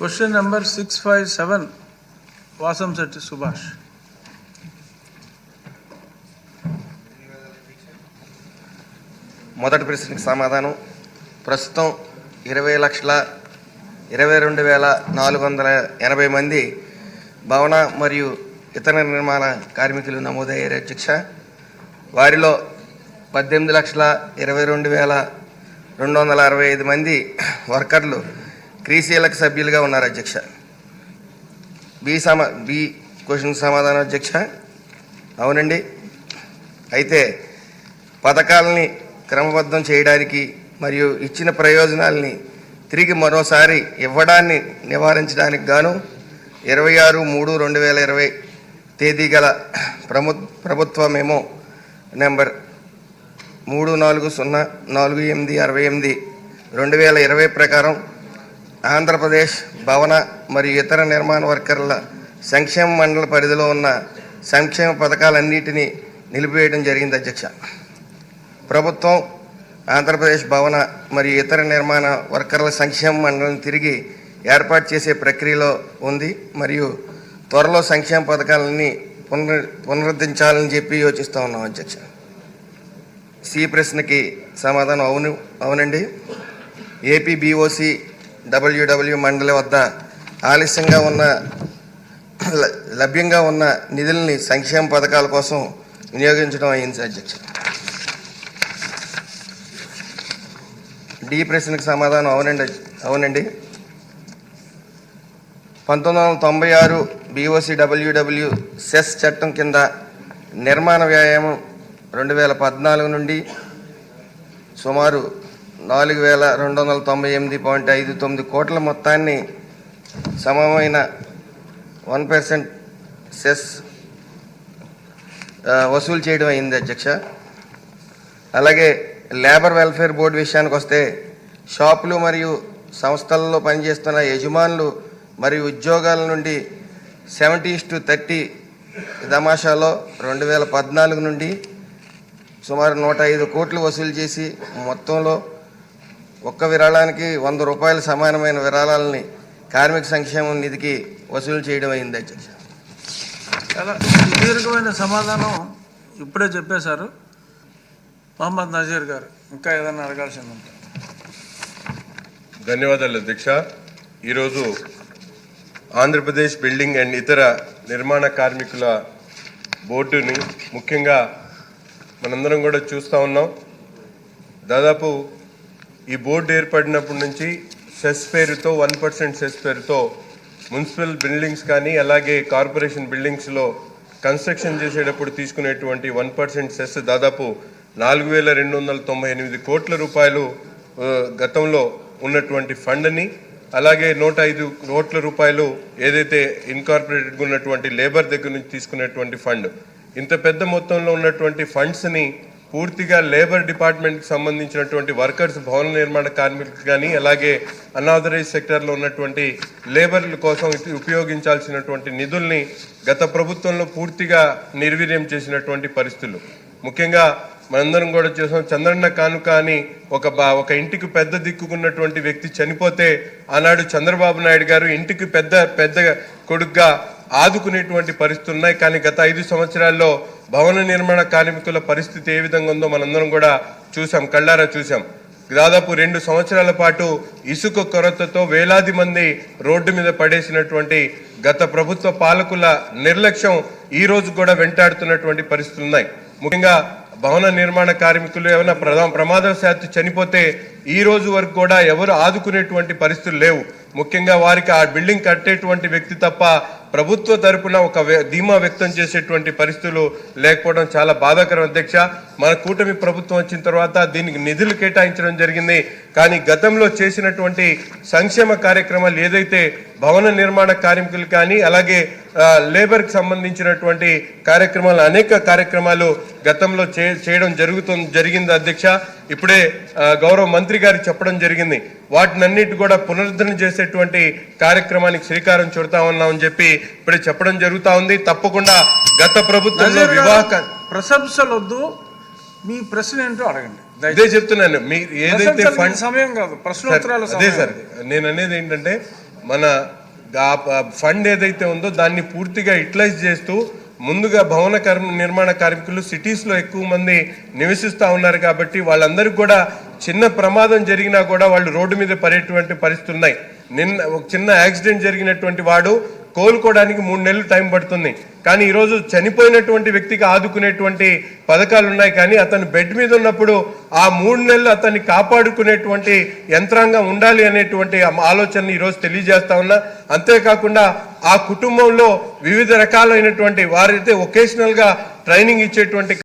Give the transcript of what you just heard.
Question number six five seven Vasamsetti Subhash మొదటి ప్రశ్నకి సమాధానం. ప్రస్తుతం ఇరవై లక్షల ఇరవై రెండు వేల నాలుగు వందల ఎనభై మంది భవన మరియు ఇతర నిర్మాణ కార్మికులు నమోదయ్యారు. అధ్యక్ష వారిలో పద్దెనిమిది లక్షల ఇరవై రెండు వేల రెండు వందల అరవై ఐదు మంది వర్కర్లు క్రీసీలకు సభ్యులుగా ఉన్నారు అధ్యక్ష. బి సమా బి క్వశ్చన్ సమాధానం అధ్యక్ష. అవునండి. అయితే పథకాలని క్రమబద్ధం చేయడానికి మరియు ఇచ్చిన ప్రయోజనాల్ని తిరిగి మరోసారి ఇవ్వడాన్ని నివారించడానికి గాను ఇరవై ఆరు మూడు రెండు వేల ఇరవై తేదీ గల ప్రము ప్రభుత్వ మెమో నెంబర్ మూడు నాలుగు సున్నా నాలుగు ఎనిమిది అరవై ఎనిమిది రెండు వేల ఇరవై ప్రకారం ఆంధ్రప్రదేశ్ భవన మరియు ఇతర నిర్మాణ వర్కర్ల సంక్షేమ మండలి పరిధిలో ఉన్న సంక్షేమ పథకాలన్నిటినీ నిలిపివేయడం జరిగింది అధ్యక్ష. ప్రభుత్వం ఆంధ్రప్రదేశ్ భవన మరియు ఇతర నిర్మాణ వర్కర్ల సంక్షేమ మండలిని తిరిగి ఏర్పాటు చేసే ప్రక్రియలో ఉంది మరియు త్వరలో సంక్షేమ పథకాలన్నీ పునరు పునరుద్ధరించాలని చెప్పి యోచిస్తూ ఉన్నాం అధ్యక్ష. సి ప్రశ్నకి సమాధానం అవును అవునండి. ఏపీ బీఓసి డబ్ల్యూడబ్ల్యూ మండలి వద్ద ఆలస్యంగా ఉన్న ల- లభ్యంగా ఉన్న నిధుల్ని సంక్షేమ పథకాల కోసం వినియోగించడం అయింది అధ్యక్ష. డి ప్రశ్నకు సమాధానం అవునండి అవునండి. పంతొమ్మిది వందల తొంభై ఆరు బీఓసి డబ్ల్యూడబ్ల్యూ సెస్ చట్టం కింద నిర్మాణ వ్యాయామం రెండు వేల పద్నాలుగు నుండి సుమారు నాలుగు వేల రెండు వందల తొంభై ఎనిమిది పాయింట్ ఐదు తొమ్మిది కోట్ల మొత్తాన్ని సమమైన వన్ పర్సెంట్ సెస్ వసూలు చేయడం అయింది అధ్యక్ష. అలాగే లేబర్ వెల్ఫేర్ బోర్డు విషయానికి వస్తే షాపులు మరియు సంస్థలలో పనిచేస్తున్న యజమానులు మరియు ఉద్యోగాల నుండి సెవెంటీ టు థర్టీ తమాషాలో రెండు వేల పద్నాలుగు నుండి సుమారు నూట ఐదు కోట్లు వసూలు చేసి మొత్తంలో ఒక్క విరాళానికి వంద రూపాయల సమానమైన విరాళాలని కార్మిక సంక్షేమం నిధికి వసూలు చేయడం అయింది అధ్యక్ష. చాలా సుదీర్ఘమైన సమాధానం ఇప్పుడే చెప్పేశారు. మహమ్మద్ నజీర్ గారు ఇంకా ఏదైనా అడగాల్సింది ఉంటే. ధన్యవాదాలు అధ్యక్ష. ఈరోజు ఆంధ్రప్రదేశ్ బిల్డింగ్ అండ్ ఇతర నిర్మాణ కార్మికుల బోర్డుని ముఖ్యంగా మనందరం కూడా చూస్తూ ఉన్నాం. దాదాపు ఈ బోర్డు ఏర్పడినప్పటి నుంచి సెస్ పేరుతో వన్ పర్సెంట్ సెస్ పేరుతో మున్సిపల్ బిల్డింగ్స్ కానీ అలాగే కార్పొరేషన్ బిల్డింగ్స్లో కన్స్ట్రక్షన్ చేసేటప్పుడు తీసుకునేటువంటి వన్ పర్సెంట్ సెస్ దాదాపు నాలుగు వేల రెండు వందల తొంభై ఎనిమిది కోట్ల రూపాయలు గతంలో ఉన్నటువంటి ఫండ్ని అలాగే నూట ఐదు కోట్ల రూపాయలు ఏదైతే ఇన్కార్పొరేటెడ్గా ఉన్నటువంటి లేబర్ దగ్గర నుంచి తీసుకునేటువంటి ఫండ్. ఇంత పెద్ద మొత్తంలో ఉన్నటువంటి ఫండ్స్ని పూర్తిగా లేబర్ డిపార్ట్మెంట్కి సంబంధించినటువంటి వర్కర్స్ భవన నిర్మాణ కార్మికులు కానీ అలాగే అనాథరైజ్ సెక్టర్లో ఉన్నటువంటి లేబర్ల కోసం ఉపయోగించాల్సినటువంటి నిధుల్ని గత ప్రభుత్వంలో పూర్తిగా నిర్వీర్యం చేసినటువంటి పరిస్థితులు. ముఖ్యంగా మనందరం కూడా చూసాం చంద్రన్న కానుక అని ఒక బా ఒక ఇంటికి పెద్ద దిక్కుకున్నటువంటి వ్యక్తి చనిపోతే ఆనాడు చంద్రబాబు నాయుడు గారు ఇంటికి పెద్ద పెద్ద కొడుగ్గా ఆదుకునేటువంటి పరిస్థితులు ఉన్నాయి. కానీ గత ఐదు సంవత్సరాల్లో భవన నిర్మాణ కార్మికుల పరిస్థితి ఏ విధంగా ఉందో మనందరం కూడా చూసాం కళ్ళారా చూసాం. దాదాపు రెండు సంవత్సరాల పాటు ఇసుక కొరతతో వేలాది మంది రోడ్డు మీద పడేసినటువంటి గత ప్రభుత్వ పాలకుల నిర్లక్ష్యం ఈ రోజు కూడా వెంటాడుతున్నటువంటి పరిస్థితులు ఉన్నాయి. ముఖ్యంగా భవన నిర్మాణ కార్మికులు ఏమైనా ప్రధా ప్రమాదవశాత్తు చనిపోతే ఈ రోజు వరకు కూడా ఎవరు ఆదుకునేటువంటి పరిస్థితులు లేవు. ముఖ్యంగా వారికి ఆ బిల్డింగ్ కట్టేటువంటి వ్యక్తి తప్ప ప్రభుత్వ తరపున ఒక వ్య- ధీమా వ్యక్తం చేసేటువంటి పరిస్థితులు లేకపోవడం చాలా బాధాకరం. అధ్యక్ష మన కూటమి ప్రభుత్వం వచ్చిన తర్వాత దీనికి నిధులు కేటాయించడం జరిగింది. కానీ గతంలో చేసినటువంటి సంక్షేమ కార్యక్రమాలు ఏదైతే భవన నిర్మాణ కార్మికులు కానీ అలాగే లేబర్కి సంబంధించినటువంటి కార్యక్రమాలు అనేక కార్యక్రమాలు గతంలో చేయడం జరుగుతుంది జరిగింది అధ్యక్ష. ఇప్పుడే గౌరవ మంత్రి గారికి చెప్పడం జరిగింది. వాటినన్నిటి కూడా పునరుద్ధరణ చేసేటువంటి కార్యక్రమానికి శ్రీకారం చుడతా ఉన్నామని చెప్పి ఇప్పుడే చెప్పడం జరుగుతా ఉంది. తప్పకుండా గత ప్రభుత్వంలో గారు, వివాహ క- ప్రశంసలు వద్దు మీ ప్రశ్న ఏంటో అడగండి. ఇదే. చెప్తున్నాను. మీరు ఏదైతే ఫండ్ సమయం కాదు ప్రశ్నోత్తరాల సార్, అదే సార్ నేను అనేది ఏంటంటే మన ఫండ్ ఏదైతే ఉందో దాన్ని పూర్తిగా యూటిలైజ్ చేస్తూ ముందుగా భవన కర్మ నిర్మాణ కార్మికులు సిటీస్లో ఎక్కువ మంది నివసిస్తూ ఉన్నారు కాబట్టి వాళ్ళందరికీ కూడా చిన్న ప్రమాదం జరిగినా కూడా వాళ్ళు రోడ్డు మీద పడేటువంటి పరిస్థితులు ఉన్నాయి. నిన్న ఒక చిన్న యాక్సిడెంట్ జరిగినటువంటి వాడు కోలుకోవడానికి మూడు నెలలు టైం పడుతుంది. కానీ ఈరోజు చనిపోయినటువంటి వ్యక్తికి ఆదుకునేటువంటి పథకాలు ఉన్నాయి. కానీ అతను బెడ్ మీద ఉన్నప్పుడు ఆ మూడు నెలలు అతన్ని కాపాడుకునేటువంటి యంత్రాంగం ఉండాలి అనేటువంటి ఆలోచన ఈరోజు తెలియజేస్తా ఉన్నా. అంతేకాకుండా ఆ కుటుంబంలో వివిధ రకాలైనటువంటి వారైతే ఒకేషనల్గా ట్రైనింగ్ ఇచ్చేటువంటి